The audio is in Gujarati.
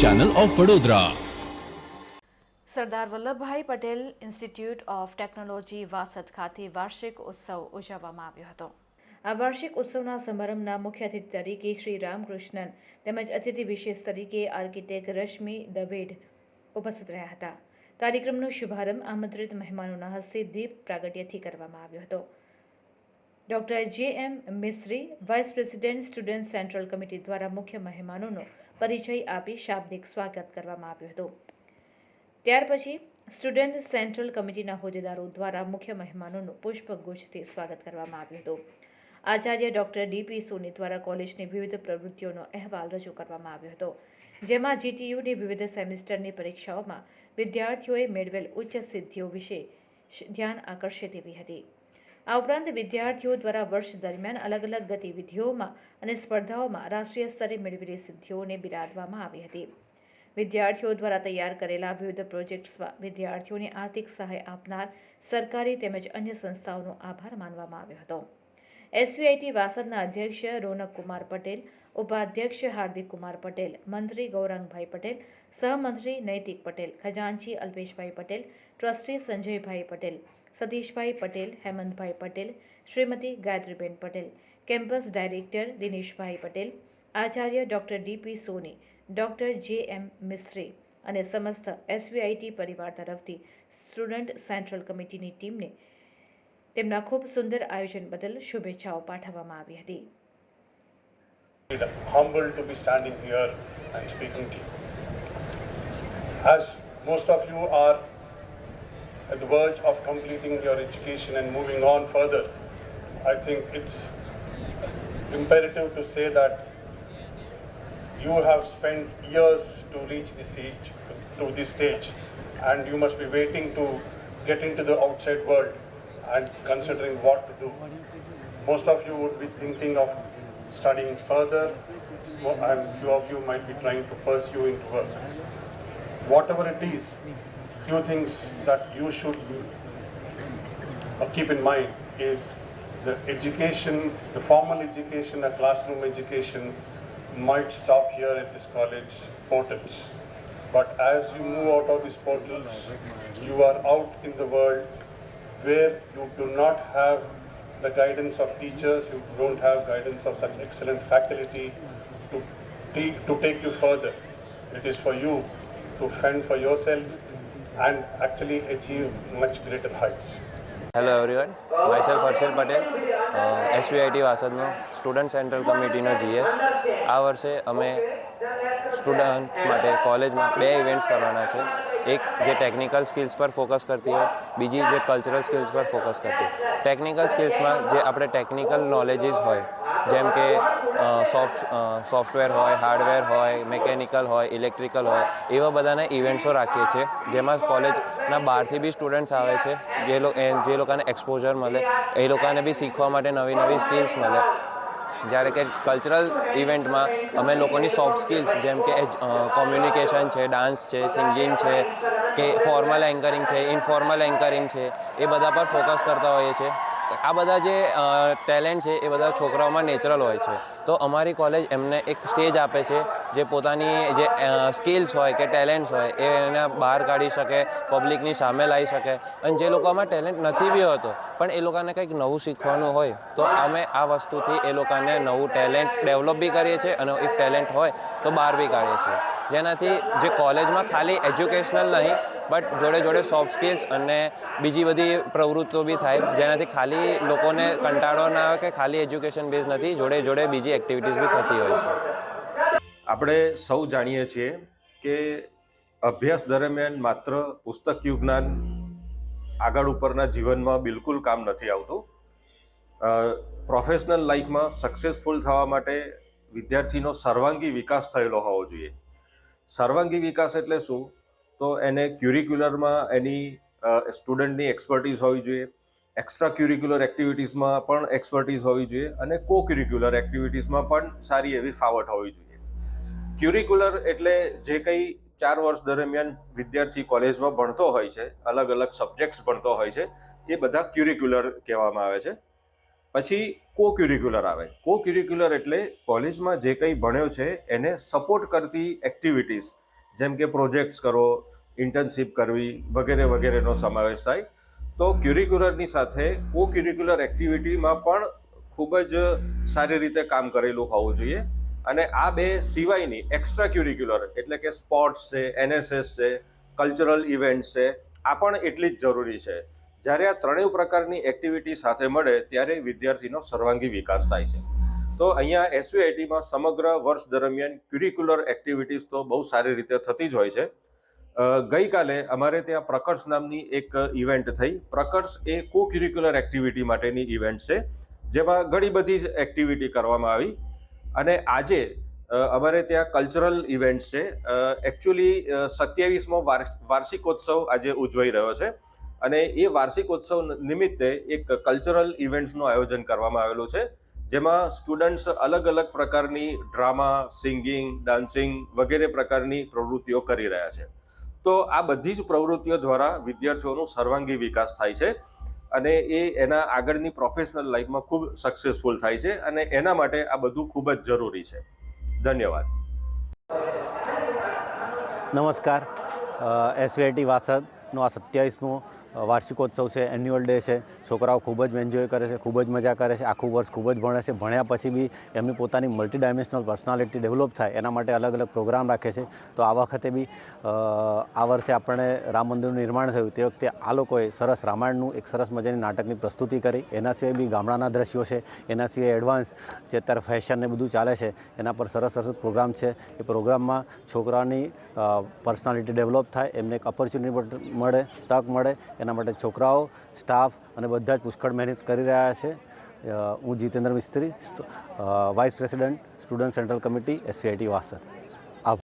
Channel of Vadodara Sardar Vallabhbhai Patel institute of technology Vasad ખાતે વાર્ષિક ઉત્સવ ઉજવવામાં આવ્યો હતો. આ વાર્ષિક ઉત્સવના સમારંભના મુખ્ય અતિથિ તરીકે શ્રી રામકૃષ્ણન તેમજ અતિથિ વિશેષ તરીકે આર્કિટેક્ટ રશ્મિ દવેડ ઉપસ્થિત રહ્યા હતા. કાર્યક્રમનો શુભારંભ આમંત્રિત મહેમાનોના હસ્તે દીપ પ્રાગટ્યથી કરવામાં આવ્યો હતો. Doctor J M Mistry vice president student central committee દ્વારા મુખ્ય મહેમાનોનો પરિચય આપી શાબ્દિક સ્વાગત કરવામાં આવ્યું હતું. ત્યાર પછી સ્ટુડન્ટ સેન્ટ્રલ કમિટીના હોદ્દેદારો દ્વારા મુખ્ય મહેમાનોનું પુષ્પગુચ્છથી સ્વાગત કરવામાં આવ્યું હતું. આચાર્ય ડૉક્ટર ડીપી સોની દ્વારા કોલેજની વિવિધ પ્રવૃત્તિઓનો અહેવાલ રજૂ કરવામાં આવ્યો હતો. જેમાં જીટીયુની વિવિધ સેમિસ્ટરની પરીક્ષાઓમાં વિદ્યાર્થીઓએ મેળવેલ ઉચ્ચ સિદ્ધિઓ વિશે ધ્યાન આકર્ષે તેવી હતી. આ ઉપરાંત વિદ્યાર્થીઓ દ્વારા વર્ષ દરમિયાન અલગ અલગ ગતિવિધિઓમાં અને સ્પર્ધાઓમાં રાષ્ટ્રીય સ્તરે મેળવેલી સિદ્ધિઓને બિરાદવામાં આવી હતી. વિદ્યાર્થીઓ દ્વારા તૈયાર કરેલા વિવિધ પ્રોજેક્ટ્સમાં વિદ્યાર્થીઓને આર્થિક સહાય આપનાર સરકારી તેમજ અન્ય સંસ્થાઓનો આભાર માનવામાં આવ્યો હતો. એસવીઆઈટી વાસદના અધ્યક્ષ રોનક કુમાર પટેલ, ઉપાધ્યક્ષ હાર્દિક કુમાર પટેલ, મંત્રી ગૌરાંગભાઈ પટેલ, સહમંત્રી નૈતિક Patel, ખજાનચી Alpeshbhai Patel, trustee Sanjaybhai Patel Satishbhai Patel, Hemantbhai Patel, Shrimati Gayatriben Patel, campus director Dineshbhai Patel, Acharya doctor DP સોની, ડૉક્ટર જે એમ મિસ્ત્રી અને સમસ્ત એસવીઆઈટી પરિવાર તરફથી સ્ટુડન્ટ સેન્ટ્રલ કમિટીની ટીમને તેમના ખૂબ સુંદર આયોજન બદલ શુભેચ્છાઓ પાઠવવામાં આવી હતી. As most of you are at the verge of completing your education and moving on further, I think it's imperative to say that you have spent years to reach this age, to this stage, and you must be waiting to get into the outside world and considering what to do. Most of you would be thinking of studying further, and few of you might be trying to pursue into work. Whatever it is, few things that you should keep in mind is the education, the formal education, the classroom education might stop here at this college portals. But as you move out of these portals, you are out in the world where you do not have the guidance of teachers, you don't have guidance of such excellent faculty to, to take you further. It is for you to fend for yourself and actually achieve much greater heights. Hello everyone myself Harshal Patel SVIT વાસદનો student central કમિટીનો જીએસ આ વર્ષે અમે સ્ટુડન્ટ્સ માટે કોલેજમાં બે ઇવેન્ટ્સ કરવાના છે. એક જે ટેકનિકલ સ્કિલ્સ પર ફોકસ કરતી હોય, બીજી જે કલ્ચરલ સ્કિલ્સ પર ફોકસ કરતી હોય. ટેકનિકલ સ્કિલ્સમાં જે આપણે ટેકનિકલ નોલેજીસ હોય જેમ કે સોફ્ટ સોફ્ટવેર હોય, હાર્ડવેર હોય મિકેનિકલ હોય ઇલેક્ટ્રિકલ હોય, એવા બધાના ઇવેન્ટ્સો રાખીએ છીએ, જેમાં કોલેજના બહારથી બી સ્ટુડન્ટ્સ આવે છે, જે જે લોકોને એક્સપોઝર મળે, એ લોકોને બી શીખવા માટે નવી નવી સ્કિલ્સ મળે. જ્યારે કે કલ્ચરલ ઇવેન્ટમાં અમે લોકોની સોફ્ટ સ્કિલ્સ જેમ કે કોમ્યુનિકેશન છે ડાન્સ છે સિંગિંગ છે, કે ફોર્મલ એન્કરિંગ છે ઇન્ફોર્મલ એન્કરિંગ છે, એ બધા પર ફોકસ કરતા હોઈએ છીએ. આ બધા જે ટેલેન્ટ છે એ બધા છોકરાઓમાં નેચરલ હોય છે. તો અમારી કોલેજ એમને એક સ્ટેજ આપે છે જે પોતાની જે સ્કિલ્સ હોય કે ટેલેન્ટ્સ હોય એ એને બહાર કાઢી શકે પબ્લિકની સામે લાવી શકે. અને જે લોકોમાં ટેલેન્ટ નથી બી હોતો, પણ એ લોકોને કંઈક નવું શીખવાનું હોય, તો અમે આ વસ્તુથી એ લોકોને નવું ટેલેન્ટ ડેવલપ બી કરીએ છીએ અને ઇફ ટેલેન્ટ હોય તો બહાર બી કાઢીએ છીએ. જેનાથી જે કોલેજમાં ખાલી એજ્યુકેશનલ નહીં બટ જોડે જોડે સોફ્ટ સ્કિલ્સ અને બીજી બધી પ્રવૃત્તિઓ બી થાય. જેનાથી ખાલી લોકોને કંટાળો ના આવે કે ખાલી એજ્યુકેશન બેઝ નથી, જોડે જોડે બીજી એક્ટિવિટીઝ બી થતી હોય છે. આપણે સૌ જાણીએ છીએ કે અભ્યાસ દરમિયાન માત્ર પુસ્તકીય જ્ઞાન આગળ ઉપરના જીવનમાં બિલકુલ કામ નથી આવતું. પ્રોફેશનલ લાઈફમાં સક્સેસફુલ થવા માટે વિદ્યાર્થીનો સર્વાંગી વિકાસ થયેલો હોવો જોઈએ. સર્વાંગી વિકાસ એટલે શું? તો એને ક્યુરિક્યુલરમાં એની સ્ટુડન્ટની એક્સપર્ટીઝ હોવી જોઈએ. એક્સ્ટ્રા ક્યુરિક્યુલર એક્ટિવિટીઝમાં પણ એક્સપર્ટીઝ હોવી જોઈએ અને કો ક્યુરિક્યુલર એક્ટિવિટીઝમાં પણ સારી એવી ફાવટ હોવી જોઈએ. ક્યુરિક્યુલર એટલે જે કંઈ ચાર વર્ષ દરમિયાન વિદ્યાર્થી કોલેજમાં ભણતો હોય છે, અલગ અલગ સબ્જેક્ટ્સ ભણતો હોય છે, એ બધા ક્યુરિક્યુલર કહેવામાં આવે છે. પછી કો ક્યુરિક્યુલર આવે. કો ક્યુરિક્યુલર એટલે કોલેજમાં જે કંઈ ભણ્યો છે, એને સપોર્ટ કરતી એક્ટિવિટીઝ જેમ કે પ્રોજેક્ટ્સ કરો, ઇન્ટર્નશીપ કરવી વગેરે વગેરેનો સમાવેશ થાય. તો ક્યુરિક્યુલરની સાથે કો ક્યુરિક્યુલર એક્ટિવિટીમાં પણ ખૂબ જ સારી રીતે કામ કરેલું હોવું જોઈએ. અને આ બે સિવાયની એક્સ્ટ્રા ક્યુરિક્યુલર એટલે કે સ્પોર્ટ્સ છે એનએસએસ છે કલ્ચરલ ઇવેન્ટ્સ છે, આ પણ એટલી જ જરૂરી છે. જ્યારે આ ત્રણેય પ્રકારની એક્ટિવિટી સાથે મળે, ત્યારે વિદ્યાર્થીનો સર્વાંગી વિકાસ થાય છે. તો અહીંયા એસવીઆઈટીમાં સમગ્ર વર્ષ દરમિયાન ક્યુરિક્યુલર એક્ટિવિટીઝ તો બહુ સારી રીતે થતી જ હોય છે. ગઈકાલે અમારે ત્યાં પ્રકર્ષ નામની એક ઇવેન્ટ થઈ. પ્રકર્ષ એ કો ક્યુરિક્યુલર એક્ટિવિટી માટેની ઇવેન્ટ છે, જેમાં ઘણી બધી જ એક્ટિવિટી કરવામાં આવી. અને આજે અમારે ત્યાં કલ્ચરલ ઇવેન્ટ છે. એકચ્યુઅલી સત્યાવીસમો વાર્ષિકોત્સવ આજે ઉજવાઈ રહ્યો છે. અને એ વાર્ષિકોત્સવ નિમિત્તે એક કલ્ચરલ ઇવેન્ટ્સનું આયોજન કરવામાં આવેલું છે. જેમાં સ્ટુડન્ટ્સ અલગ અલગ પ્રકારની ડ્રામા સિંગિંગ ડાન્સિંગ વગેરે પ્રકારની પ્રવૃત્તિઓ કરી રહ્યા છે. તો આ બધી જ પ્રવૃત્તિઓ દ્વારા વિદ્યાર્થીઓનો સર્વાંગી વિકાસ થાય છે અને એ એના આગળની પ્રોફેશનલ લાઈફમાં ખૂબ સક્સેસફુલ થાય છે અને એના માટે આ બધું ખૂબ જ જરૂરી છે. ધન્યવાદ. નમસ્કાર. એસવીઆઈટી વાસદનો આ સત્યાવીસમો વાર્ષિકોત્સવ છે એન્યુઅલ ડે છે. છોકરાઓ ખૂબ જ એન્જોય કરે છે, ખૂબ જ મજા કરે છે, આખું વર્ષ ખૂબ જ ભણે છે. ભણ્યા પછી બી એમની પોતાની મલ્ટી ડાયમેન્શનલ પર્સનાલિટી ડેવલપ થાય, એના માટે અલગ અલગ પ્રોગ્રામ રાખે છે. તો આ વખતે બી આ વર્ષે આપણે રામ મંદિરનું નિર્માણ થયું. તે વખતે આ લોકોએ સરસ રામાયણનું એક સરસ મજાની નાટકની પ્રસ્તુતિ કરી. એના સિવાય બી ગામડાના દ્રશ્યો છે, એના સિવાય એડવાન્સ જે અત્યારે ફેશન ને બધું ચાલે છે, એના પર સરસ સરસ પ્રોગ્રામ છે. એ પ્રોગ્રામમાં છોકરાની પર્સનાલિટી ડેવલપ થાય, એમને એક ઓપોર્ચ્યુનિટી મળે, તક મળે. એના માટે છોકરાઓ સ્ટાફ અને બધા જ પુષ્કળ મહેનત કરી રહ્યા છે. હું Jitendra Mistry vice president student central committee SCIT Vasad.